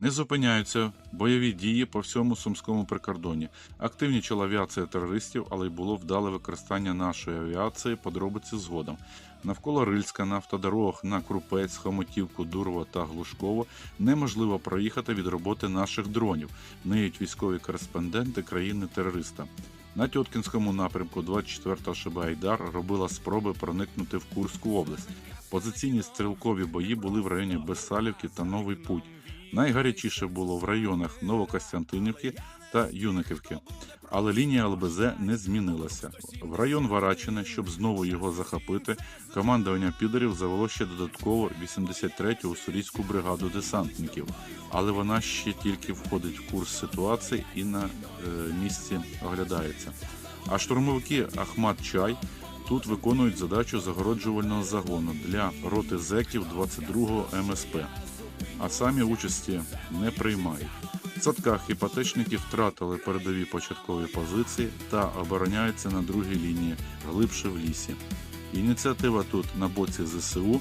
Не зупиняються бойові дії по всьому сумському прикордоні. Активнічала авіація терористів, але й було вдале використання нашої авіації. Подробиці згодом. Навколо Рильська на автодорогах на Крупець, Хомотівку, Дурова та Глушково неможливо проїхати від роботи наших дронів. Ниють військові кореспонденти країни-терориста. На Тьоткінському напрямку 24-та ШБ Айдар робила спроби проникнути в Курську область. Позиційні стрілкові бої були в районі Бессалівки та Новий Путь. Найгарячіше було в районах Новокостянтинівки та Юниківки, але лінія ЛБЗ не змінилася. В район Варачине, щоб знову його захопити, командування підерів завело ще додатково 83-ю уссурійську бригаду десантників, але вона ще тільки входить в курс ситуації і на е, місці оглядається. А штурмовики Ахмат Чай тут виконують задачу загороджувального загону для роти зеків 22-го МСП а самі участі не приймають. В садках іпотечники втратили передові початкові позиції та обороняються на другій лінії, глибше в лісі. Ініціатива тут на боці ЗСУ,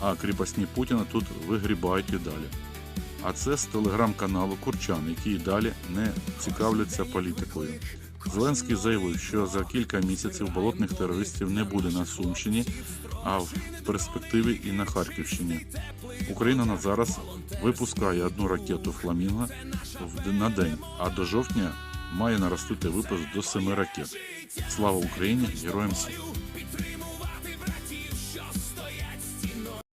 а кріпосні Путіна тут вигрібають і далі. А це з телеграм-каналу Курчан, які й далі не цікавляться політикою. Зеленський заявив, що за кілька місяців болотних терористів не буде на Сумщині, а в перспективі і на Харківщині. Україна на зараз випускає одну ракету Фламінго на день, а до жовтня має наростити випуск до семи ракет. Слава Україні! Героям слава!